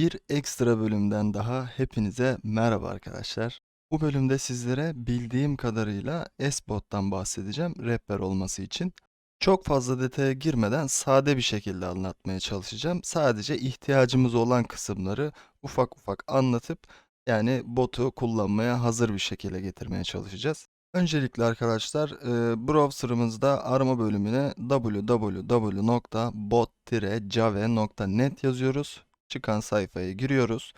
Bir ekstra bölümden daha hepinize merhaba arkadaşlar. Bu bölümde sizlere bildiğim kadarıyla S-Bot'tan bahsedeceğim rehber olması için. Çok fazla detaya girmeden sade bir şekilde anlatmaya çalışacağım. Sadece ihtiyacımız olan kısımları ufak ufak anlatıp yani botu kullanmaya hazır bir şekilde getirmeye çalışacağız. Öncelikle arkadaşlar e, browser'ımızda arama bölümüne www.bot-java.net yazıyoruz çıkan sayfaya giriyoruz.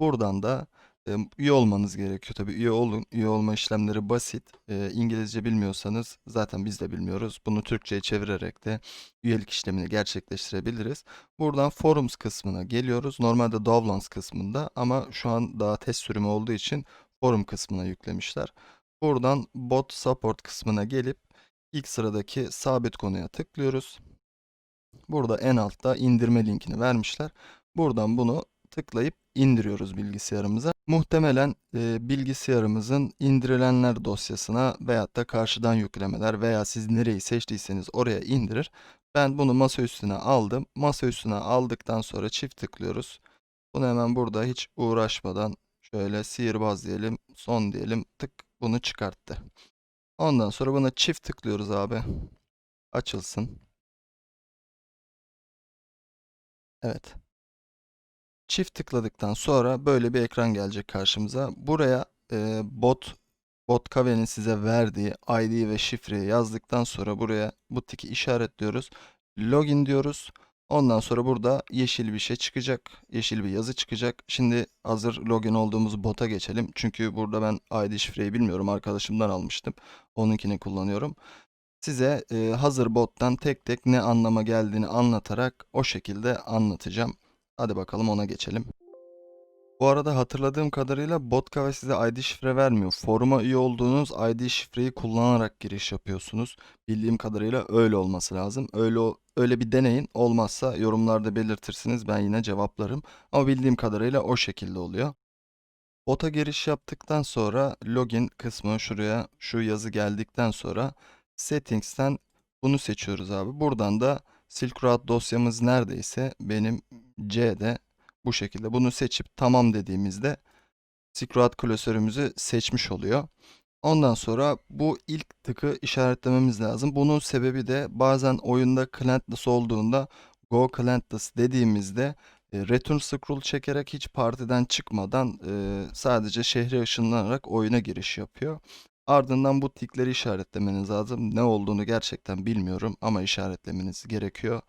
Buradan da e, üye olmanız gerekiyor. Tabii üye olun. Üye olma işlemleri basit. E, İngilizce bilmiyorsanız zaten biz de bilmiyoruz. Bunu Türkçe'ye çevirerek de üyelik işlemini gerçekleştirebiliriz. Buradan Forums kısmına geliyoruz. Normalde Downloads kısmında ama şu an daha test sürümü olduğu için forum kısmına yüklemişler. Buradan Bot Support kısmına gelip ilk sıradaki sabit konuya tıklıyoruz. Burada en altta indirme linkini vermişler. Buradan bunu tıklayıp indiriyoruz bilgisayarımıza. Muhtemelen e, bilgisayarımızın indirilenler dosyasına veyahut da karşıdan yüklemeler veya siz nereyi seçtiyseniz oraya indirir. Ben bunu masa üstüne aldım. Masa üstüne aldıktan sonra çift tıklıyoruz. Bunu hemen burada hiç uğraşmadan şöyle sihirbaz diyelim, son diyelim, tık bunu çıkarttı. Ondan sonra buna çift tıklıyoruz abi. Açılsın. Evet. Çift tıkladıktan sonra böyle bir ekran gelecek karşımıza. Buraya e, bot bot kavenin size verdiği ID ve şifreyi yazdıktan sonra buraya bu tiki işaretliyoruz. Login diyoruz. Ondan sonra burada yeşil bir şey çıkacak. Yeşil bir yazı çıkacak. Şimdi hazır login olduğumuz bota geçelim. Çünkü burada ben ID şifreyi bilmiyorum. Arkadaşımdan almıştım. Onunkini kullanıyorum. Size e, hazır bottan tek tek ne anlama geldiğini anlatarak o şekilde anlatacağım. Hadi bakalım ona geçelim. Bu arada hatırladığım kadarıyla bot kafe size ID şifre vermiyor. Foruma üye olduğunuz ID şifreyi kullanarak giriş yapıyorsunuz. Bildiğim kadarıyla öyle olması lazım. Öyle öyle bir deneyin. Olmazsa yorumlarda belirtirsiniz. Ben yine cevaplarım. Ama bildiğim kadarıyla o şekilde oluyor. Bota giriş yaptıktan sonra login kısmı şuraya şu yazı geldikten sonra settings'ten bunu seçiyoruz abi. Buradan da Silk Road dosyamız neredeyse benim C'de bu şekilde bunu seçip tamam dediğimizde Silk Road klasörümüzü seçmiş oluyor. Ondan sonra bu ilk tıkı işaretlememiz lazım. Bunun sebebi de bazen oyunda clientless olduğunda go clientless dediğimizde e, return scroll çekerek hiç partiden çıkmadan e, sadece şehre ışınlanarak oyuna giriş yapıyor. Ardından bu tikleri işaretlemeniz lazım. Ne olduğunu gerçekten bilmiyorum ama işaretlemeniz gerekiyor.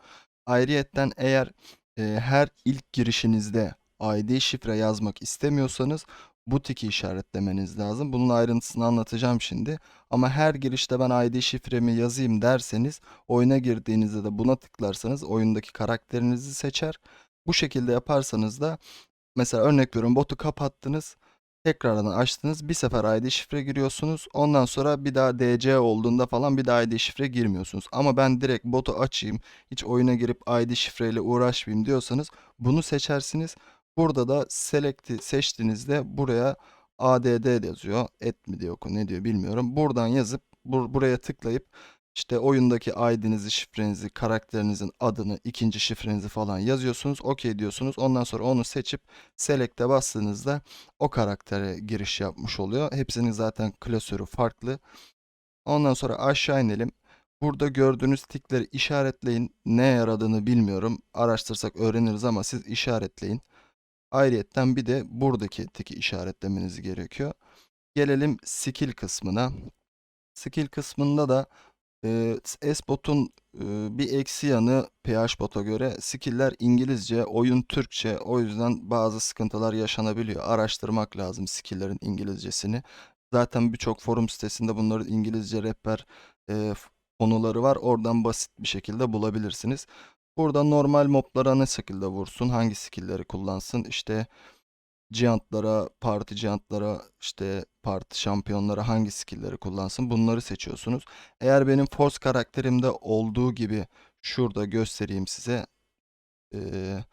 Ayrıyetten eğer e, her ilk girişinizde ID şifre yazmak istemiyorsanız bu tiki işaretlemeniz lazım. Bunun ayrıntısını anlatacağım şimdi. Ama her girişte ben ID şifremi yazayım derseniz oyuna girdiğinizde de buna tıklarsanız oyundaki karakterinizi seçer. Bu şekilde yaparsanız da mesela örnek veriyorum botu kapattınız. Tekrardan açtınız. Bir sefer ID şifre giriyorsunuz. Ondan sonra bir daha DC olduğunda falan bir daha ID şifre girmiyorsunuz. Ama ben direkt botu açayım. Hiç oyuna girip ID şifreyle uğraşmayayım diyorsanız bunu seçersiniz. Burada da select'i seçtiğinizde buraya ADD yazıyor. Et mi diyor ne diyor bilmiyorum. Buradan yazıp bur buraya tıklayıp işte oyundaki ID'nizi, şifrenizi, karakterinizin adını, ikinci şifrenizi falan yazıyorsunuz. OK diyorsunuz. Ondan sonra onu seçip Select'e bastığınızda o karaktere giriş yapmış oluyor. Hepsinin zaten klasörü farklı. Ondan sonra aşağı inelim. Burada gördüğünüz tikleri işaretleyin. Ne yaradığını bilmiyorum. Araştırsak öğreniriz ama siz işaretleyin. Ayrıyetten bir de buradaki tiki işaretlemeniz gerekiyor. Gelelim skill kısmına. Skill kısmında da e, S-Bot'un e, bir eksi yanı PHBot'a göre skill'ler İngilizce, oyun Türkçe. O yüzden bazı sıkıntılar yaşanabiliyor. Araştırmak lazım skill'lerin İngilizcesini. Zaten birçok forum sitesinde bunların İngilizce rehber e, konuları var. Oradan basit bir şekilde bulabilirsiniz. Burada normal moblara ne şekilde vursun, hangi skill'leri kullansın, işte Giant'lara, parti Giant'lara, işte parti şampiyonlara hangi skill'leri kullansın bunları seçiyorsunuz. Eğer benim Force karakterimde olduğu gibi şurada göstereyim size. Ee,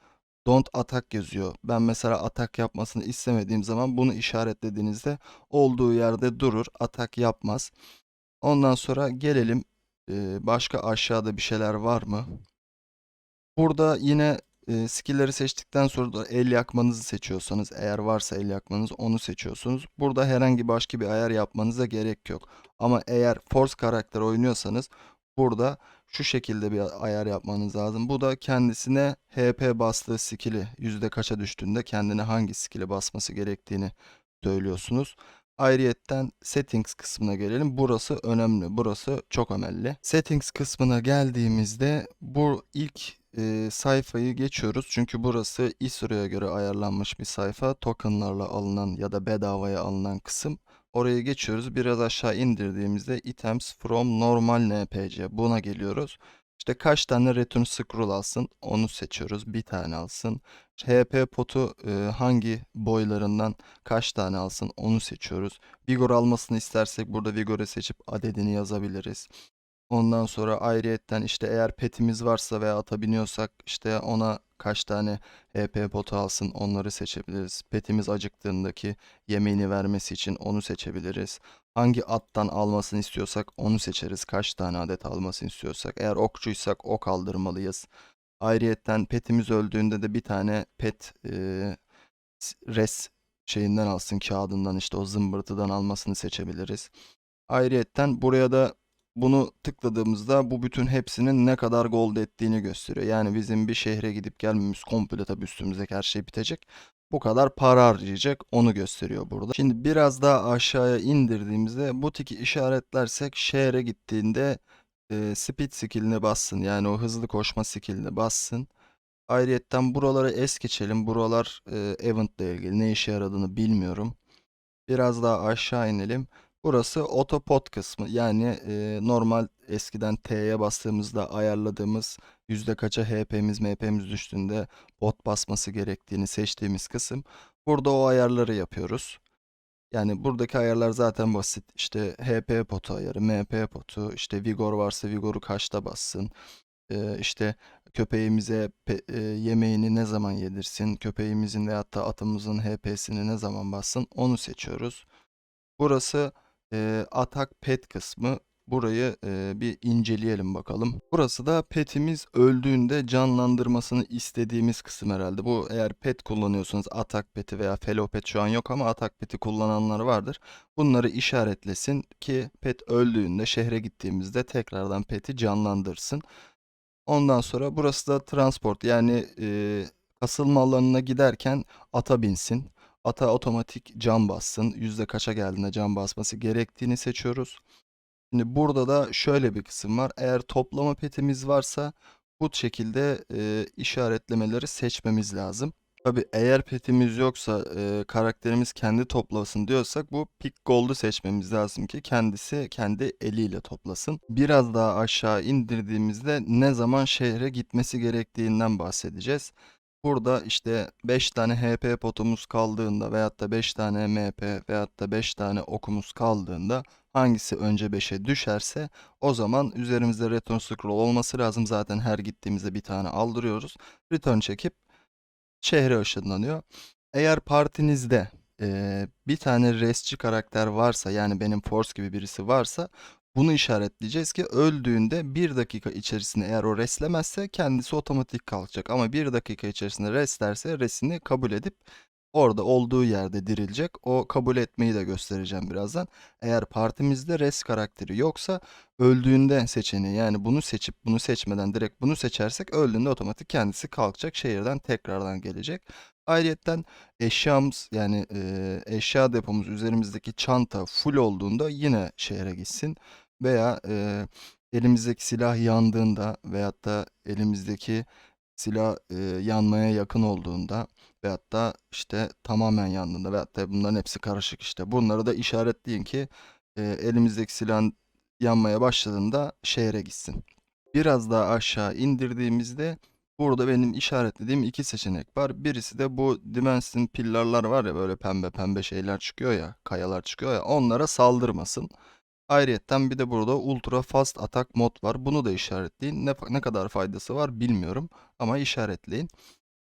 don't attack yazıyor. Ben mesela atak yapmasını istemediğim zaman bunu işaretlediğinizde olduğu yerde durur, atak yapmaz. Ondan sonra gelelim. Ee, başka aşağıda bir şeyler var mı? Burada yine e, skill'leri seçtikten sonra da el yakmanızı seçiyorsanız eğer varsa el yakmanız onu seçiyorsunuz. Burada herhangi başka bir ayar yapmanıza gerek yok. Ama eğer force karakter oynuyorsanız burada şu şekilde bir ayar yapmanız lazım. Bu da kendisine HP bastığı skill'i yüzde kaça düştüğünde kendine hangi skill'i basması gerektiğini söylüyorsunuz. Ayrıyetten settings kısmına gelelim. Burası önemli. Burası çok önemli. Settings kısmına geldiğimizde bu ilk e, sayfayı geçiyoruz. Çünkü burası ISO'ya göre ayarlanmış bir sayfa. Tokenlarla alınan ya da bedavaya alınan kısım. Oraya geçiyoruz. Biraz aşağı indirdiğimizde items from normal npc buna geliyoruz. İşte kaç tane return scroll alsın onu seçiyoruz. Bir tane alsın. HP potu e, hangi boylarından kaç tane alsın onu seçiyoruz. Vigor almasını istersek burada Vigor'u seçip adedini yazabiliriz. Ondan sonra ayrıyetten işte eğer petimiz varsa veya ata biniyorsak işte ona kaç tane HP potu alsın onları seçebiliriz. Petimiz acıktığındaki yemeğini vermesi için onu seçebiliriz. Hangi attan almasını istiyorsak onu seçeriz. Kaç tane adet almasını istiyorsak. Eğer okçuysak ok aldırmalıyız. Ayrıyetten petimiz öldüğünde de bir tane pet e, res şeyinden alsın kağıdından işte o zımbırtıdan almasını seçebiliriz. Ayrıyetten buraya da bunu tıkladığımızda bu bütün hepsinin ne kadar gold ettiğini gösteriyor. Yani bizim bir şehre gidip gelmemiz komple tabii üstümüzdeki her şey bitecek. Bu kadar para harcayacak onu gösteriyor burada. Şimdi biraz daha aşağıya indirdiğimizde bu tiki işaretlersek şehre gittiğinde e, speed skill'ine bassın. Yani o hızlı koşma skill'ine bassın. Ayrıyetten buraları es geçelim. Buralar e, event ile ilgili ne işe yaradığını bilmiyorum. Biraz daha aşağı inelim. Burası otopod kısmı. Yani e, normal eskiden T'ye bastığımızda ayarladığımız yüzde kaça HP'miz MP'miz düştüğünde bot basması gerektiğini seçtiğimiz kısım. Burada o ayarları yapıyoruz. Yani buradaki ayarlar zaten basit. İşte HP potu ayarı, MP potu, işte Vigor varsa Vigor'u kaçta bassın. Ee, işte köpeğimize pe- e, yemeğini ne zaman yedirsin, köpeğimizin veyahut da atımızın HP'sini ne zaman bassın onu seçiyoruz. Burası e, atak pet kısmı. Burayı e, bir inceleyelim bakalım. Burası da petimiz öldüğünde canlandırmasını istediğimiz kısım herhalde. Bu eğer pet kullanıyorsanız atak peti veya fellow pet şu an yok ama atak peti kullananlar vardır. Bunları işaretlesin ki pet öldüğünde şehre gittiğimizde tekrardan peti canlandırsın. Ondan sonra burası da transport yani e, kasılma alanına giderken ata binsin. Ata otomatik cam bassın. Yüzde kaça geldiğinde cam basması gerektiğini seçiyoruz. Şimdi burada da şöyle bir kısım var. Eğer toplama petimiz varsa bu şekilde e, işaretlemeleri seçmemiz lazım. Tabi eğer petimiz yoksa e, karakterimiz kendi toplasın diyorsak bu pick gold'u seçmemiz lazım ki kendisi kendi eliyle toplasın. Biraz daha aşağı indirdiğimizde ne zaman şehre gitmesi gerektiğinden bahsedeceğiz. Burada işte 5 tane HP potumuz kaldığında veyahut da 5 tane MP veyahut da 5 tane okumuz kaldığında hangisi önce 5'e düşerse o zaman üzerimizde return scroll olması lazım. Zaten her gittiğimizde bir tane aldırıyoruz. Return çekip şehre ışınlanıyor. Eğer partinizde eee, bir tane resçi karakter varsa yani benim Force gibi birisi varsa bunu işaretleyeceğiz ki öldüğünde bir dakika içerisinde eğer o reslemezse kendisi otomatik kalkacak. Ama bir dakika içerisinde reslerse resini kabul edip orada olduğu yerde dirilecek. O kabul etmeyi de göstereceğim birazdan. Eğer partimizde res karakteri yoksa öldüğünde seçeneği yani bunu seçip bunu seçmeden direkt bunu seçersek öldüğünde otomatik kendisi kalkacak şehirden tekrardan gelecek. Ayrıyetten eşyamız yani e, eşya depomuz üzerimizdeki çanta full olduğunda yine şehre gitsin. Veya e, elimizdeki silah yandığında veyahut da elimizdeki silah e, yanmaya yakın olduğunda veyahut da işte tamamen yandığında veyahut da bunların hepsi karışık işte. Bunları da işaretleyin ki e, elimizdeki silahın yanmaya başladığında şehre gitsin. Biraz daha aşağı indirdiğimizde burada benim işaretlediğim iki seçenek var. Birisi de bu Dimensity pillarlar var ya böyle pembe pembe şeyler çıkıyor ya, kayalar çıkıyor ya onlara saldırmasın. Ayrıyetten bir de burada Ultra Fast Attack mod var. Bunu da işaretleyin. Ne, ne kadar faydası var bilmiyorum ama işaretleyin.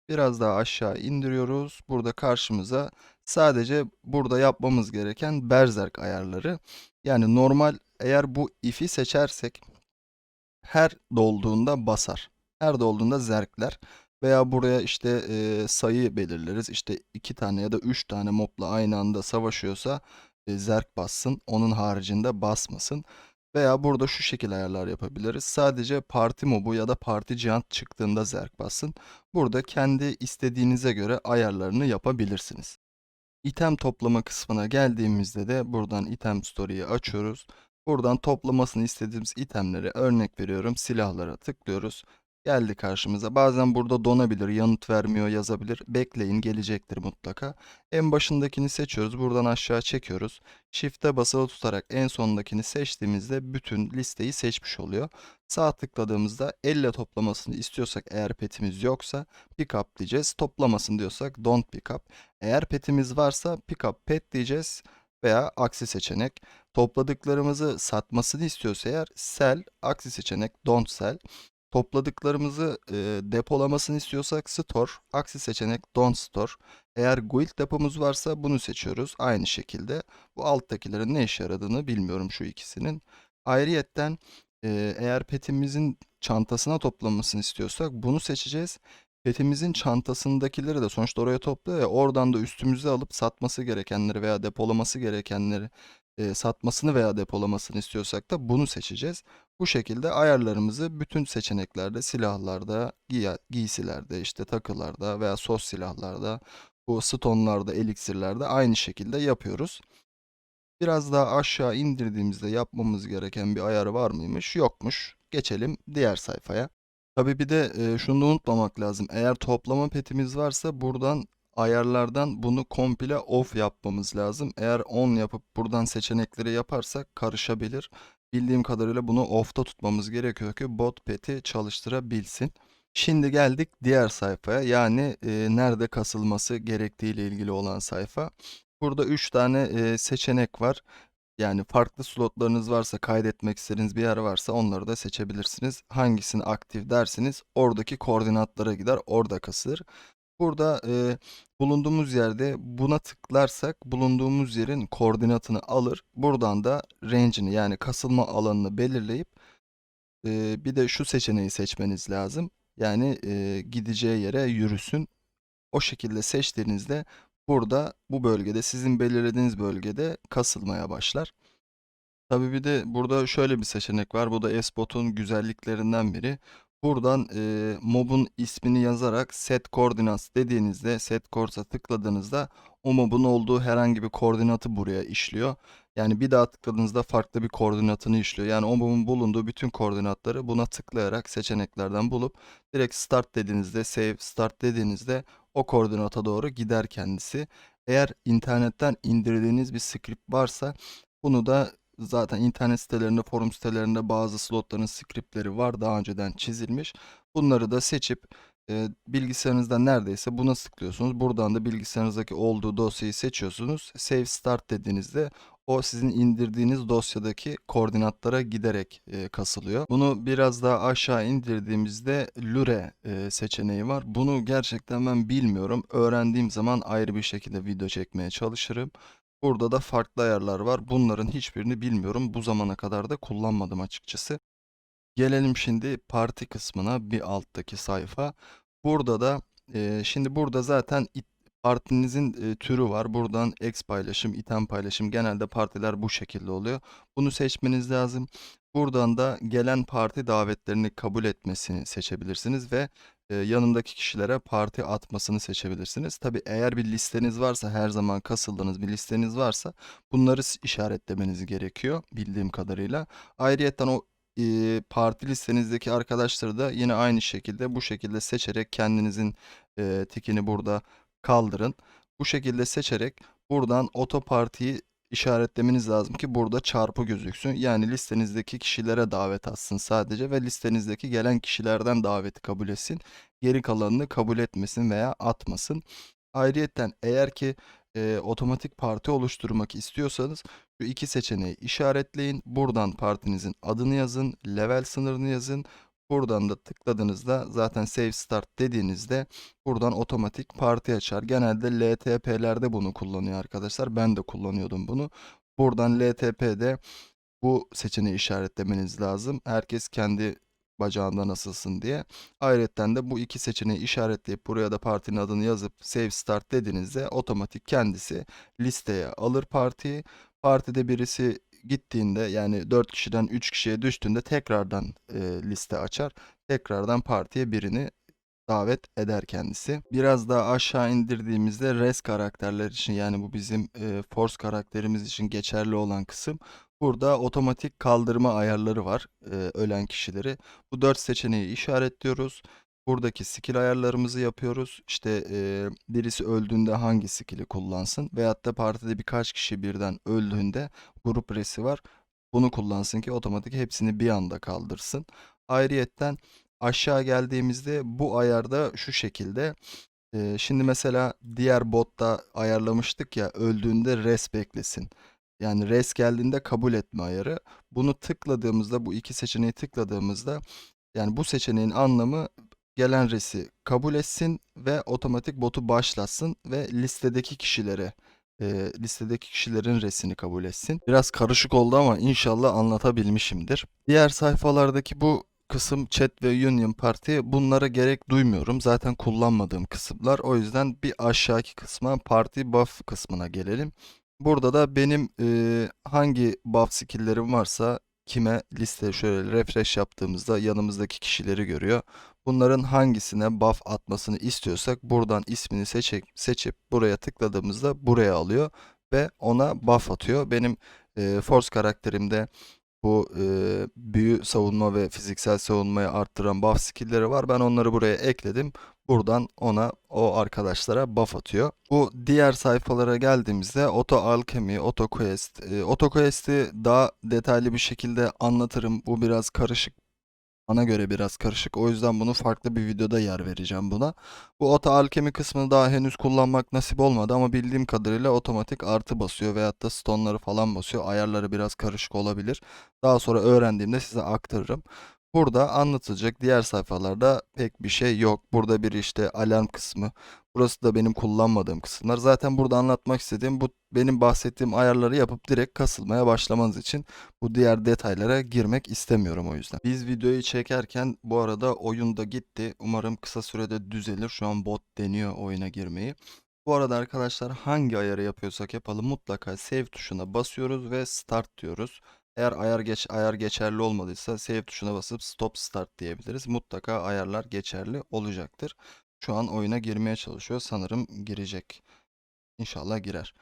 Biraz daha aşağı indiriyoruz. Burada karşımıza sadece burada yapmamız gereken Berserk ayarları. Yani normal eğer bu if'i seçersek her dolduğunda basar. Her dolduğunda zerkler. Veya buraya işte e, sayı belirleriz. İşte iki tane ya da üç tane mobla aynı anda savaşıyorsa zerk bassın. Onun haricinde basmasın. Veya burada şu şekil ayarlar yapabiliriz. Sadece parti mobu ya da parti cihan çıktığında zerk bassın. Burada kendi istediğinize göre ayarlarını yapabilirsiniz. İtem toplama kısmına geldiğimizde de buradan item story'yi açıyoruz. Buradan toplamasını istediğimiz itemleri örnek veriyorum silahlara tıklıyoruz. Geldi karşımıza. Bazen burada donabilir, yanıt vermiyor yazabilir. Bekleyin gelecektir mutlaka. En başındakini seçiyoruz. Buradan aşağı çekiyoruz. Shift'e basılı tutarak en sondakini seçtiğimizde bütün listeyi seçmiş oluyor. Sağ tıkladığımızda elle toplamasını istiyorsak eğer petimiz yoksa pick up diyeceğiz. Toplamasın diyorsak don't pick up. Eğer petimiz varsa pick up pet diyeceğiz veya aksi seçenek. Topladıklarımızı satmasını istiyorsa eğer sell, aksi seçenek don't sell. Topladıklarımızı e, depolamasını istiyorsak store, aksi seçenek don't store. Eğer guild depomuz varsa bunu seçiyoruz. Aynı şekilde bu alttakilerin ne işe yaradığını bilmiyorum şu ikisinin. Ayrıyetten e, eğer petimizin çantasına toplamasını istiyorsak bunu seçeceğiz. Petimizin çantasındakileri de sonuçta oraya topluyor ya oradan da üstümüze alıp satması gerekenleri veya depolaması gerekenleri e, satmasını veya depolamasını istiyorsak da bunu seçeceğiz. Bu şekilde ayarlarımızı bütün seçeneklerde, silahlarda, giy giysilerde, işte takılarda veya sos silahlarda, bu stonlarda, eliksirlerde aynı şekilde yapıyoruz. Biraz daha aşağı indirdiğimizde yapmamız gereken bir ayar var mıymış? Yokmuş. Geçelim diğer sayfaya. Tabii bir de e, şunu da unutmamak lazım. Eğer toplama petimiz varsa buradan ayarlardan bunu komple off yapmamız lazım. Eğer on yapıp buradan seçenekleri yaparsak karışabilir. Bildiğim kadarıyla bunu off'ta tutmamız gerekiyor ki bot pet'i çalıştırabilsin. Şimdi geldik diğer sayfaya. Yani e, nerede kasılması gerektiği ile ilgili olan sayfa. Burada 3 tane e, seçenek var. Yani farklı slotlarınız varsa, kaydetmek istediğiniz bir yer varsa onları da seçebilirsiniz. Hangisini aktif dersiniz, oradaki koordinatlara gider, orada kasılır. Burada e, bulunduğumuz yerde buna tıklarsak bulunduğumuz yerin koordinatını alır. Buradan da range'ini yani kasılma alanını belirleyip e, bir de şu seçeneği seçmeniz lazım. Yani e, gideceği yere yürüsün. O şekilde seçtiğinizde burada bu bölgede sizin belirlediğiniz bölgede kasılmaya başlar. Tabii bir de burada şöyle bir seçenek var. Bu da S-Bot'un güzelliklerinden biri. Buradan e, mob'un ismini yazarak set coordinates dediğinizde set coordinates'a tıkladığınızda o mob'un olduğu herhangi bir koordinatı buraya işliyor. Yani bir daha tıkladığınızda farklı bir koordinatını işliyor. Yani o mob'un bulunduğu bütün koordinatları buna tıklayarak seçeneklerden bulup direkt start dediğinizde save start dediğinizde o koordinata doğru gider kendisi. Eğer internetten indirdiğiniz bir script varsa bunu da zaten internet sitelerinde, forum sitelerinde bazı slotların scriptleri var. Daha önceden çizilmiş. Bunları da seçip e, bilgisayarınızda neredeyse buna tıklıyorsunuz. Buradan da bilgisayarınızdaki olduğu dosyayı seçiyorsunuz. Save Start dediğinizde o sizin indirdiğiniz dosyadaki koordinatlara giderek e, kasılıyor. Bunu biraz daha aşağı indirdiğimizde Lure e, seçeneği var. Bunu gerçekten ben bilmiyorum. Öğrendiğim zaman ayrı bir şekilde video çekmeye çalışırım. Burada da farklı ayarlar var. Bunların hiçbirini bilmiyorum. Bu zamana kadar da kullanmadım açıkçası. Gelelim şimdi parti kısmına bir alttaki sayfa. Burada da e, şimdi burada zaten it- partinizin e, türü var. Buradan X paylaşım, item paylaşım. Genelde partiler bu şekilde oluyor. Bunu seçmeniz lazım. Buradan da gelen parti davetlerini kabul etmesini seçebilirsiniz ve e, yanındaki kişilere parti atmasını seçebilirsiniz. Tabi eğer bir listeniz varsa her zaman kasıldığınız bir listeniz varsa bunları işaretlemeniz gerekiyor bildiğim kadarıyla. Ayrıyeten o e, parti listenizdeki arkadaşları da yine aynı şekilde bu şekilde seçerek kendinizin e, tikini burada kaldırın. Bu şekilde seçerek buradan otopartiyi işaretlemeniz lazım ki burada çarpı gözüksün. Yani listenizdeki kişilere davet atsın sadece ve listenizdeki gelen kişilerden daveti kabul etsin. Geri kalanını kabul etmesin veya atmasın. Ayrıyeten eğer ki e, otomatik parti oluşturmak istiyorsanız şu iki seçeneği işaretleyin. Buradan partinizin adını yazın, level sınırını yazın. Buradan da tıkladığınızda zaten Save Start dediğinizde buradan otomatik parti açar. Genelde LTP'lerde bunu kullanıyor arkadaşlar. Ben de kullanıyordum bunu. Buradan LTP'de bu seçeneği işaretlemeniz lazım. Herkes kendi bacağında nasılsın diye. Ayrıca de bu iki seçeneği işaretleyip buraya da partinin adını yazıp save start dediğinizde otomatik kendisi listeye alır partiyi. Partide birisi gittiğinde yani 4 kişiden 3 kişiye düştüğünde tekrardan e, liste açar. Tekrardan partiye birini davet eder kendisi. Biraz daha aşağı indirdiğimizde res karakterler için yani bu bizim e, force karakterimiz için geçerli olan kısım. Burada otomatik kaldırma ayarları var e, ölen kişileri. Bu 4 seçeneği işaretliyoruz. Buradaki skill ayarlarımızı yapıyoruz. İşte e, birisi öldüğünde hangi skill'i kullansın veyahut da partide birkaç kişi birden öldüğünde grup resi var. Bunu kullansın ki otomatik hepsini bir anda kaldırsın. Ayrıyetten aşağı geldiğimizde bu ayarda şu şekilde. Ee, şimdi mesela diğer botta ayarlamıştık ya öldüğünde res beklesin. Yani res geldiğinde kabul etme ayarı. Bunu tıkladığımızda bu iki seçeneği tıkladığımızda yani bu seçeneğin anlamı gelen resi kabul etsin ve otomatik botu başlatsın ve listedeki kişilere e, listedeki kişilerin resini kabul etsin. Biraz karışık oldu ama inşallah anlatabilmişimdir. Diğer sayfalardaki bu kısım chat ve union party bunlara gerek duymuyorum. Zaten kullanmadığım kısımlar. O yüzden bir aşağıki kısma party buff kısmına gelelim. Burada da benim e, hangi buff skill'lerim varsa kime liste şöyle refresh yaptığımızda yanımızdaki kişileri görüyor. Bunların hangisine buff atmasını istiyorsak buradan ismini seçip, seçip buraya tıkladığımızda buraya alıyor ve ona buff atıyor. Benim e, force karakterimde bu e, büyü savunma ve fiziksel savunmayı arttıran buff skill'leri var. Ben onları buraya ekledim. Buradan ona o arkadaşlara buff atıyor. Bu diğer sayfalara geldiğimizde Auto Alchemy, Auto Quest. E, Auto Quest'i daha detaylı bir şekilde anlatırım. Bu biraz karışık. Bana göre biraz karışık. O yüzden bunu farklı bir videoda yer vereceğim buna. Bu Auto Alchemy kısmını daha henüz kullanmak nasip olmadı ama bildiğim kadarıyla otomatik artı basıyor veyahut da stone'ları falan basıyor. Ayarları biraz karışık olabilir. Daha sonra öğrendiğimde size aktarırım. Burada anlatılacak diğer sayfalarda pek bir şey yok. Burada bir işte alarm kısmı. Burası da benim kullanmadığım kısımlar. Zaten burada anlatmak istediğim bu benim bahsettiğim ayarları yapıp direkt kasılmaya başlamanız için bu diğer detaylara girmek istemiyorum o yüzden. Biz videoyu çekerken bu arada oyun da gitti. Umarım kısa sürede düzelir. Şu an bot deniyor oyuna girmeyi. Bu arada arkadaşlar hangi ayarı yapıyorsak yapalım mutlaka save tuşuna basıyoruz ve start diyoruz. Eğer ayar geç ayar geçerli olmadıysa save tuşuna basıp stop start diyebiliriz. Mutlaka ayarlar geçerli olacaktır. Şu an oyuna girmeye çalışıyor. Sanırım girecek. İnşallah girer.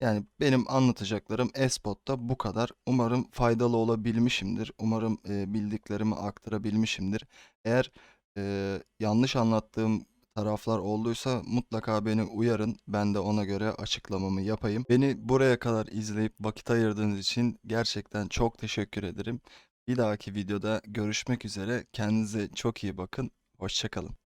Yani benim anlatacaklarım Espot'ta bu kadar. Umarım faydalı olabilmişimdir. Umarım e, bildiklerimi aktarabilmişimdir. Eğer e, yanlış anlattığım taraflar olduysa mutlaka beni uyarın. Ben de ona göre açıklamamı yapayım. Beni buraya kadar izleyip vakit ayırdığınız için gerçekten çok teşekkür ederim. Bir dahaki videoda görüşmek üzere. Kendinize çok iyi bakın. Hoşçakalın.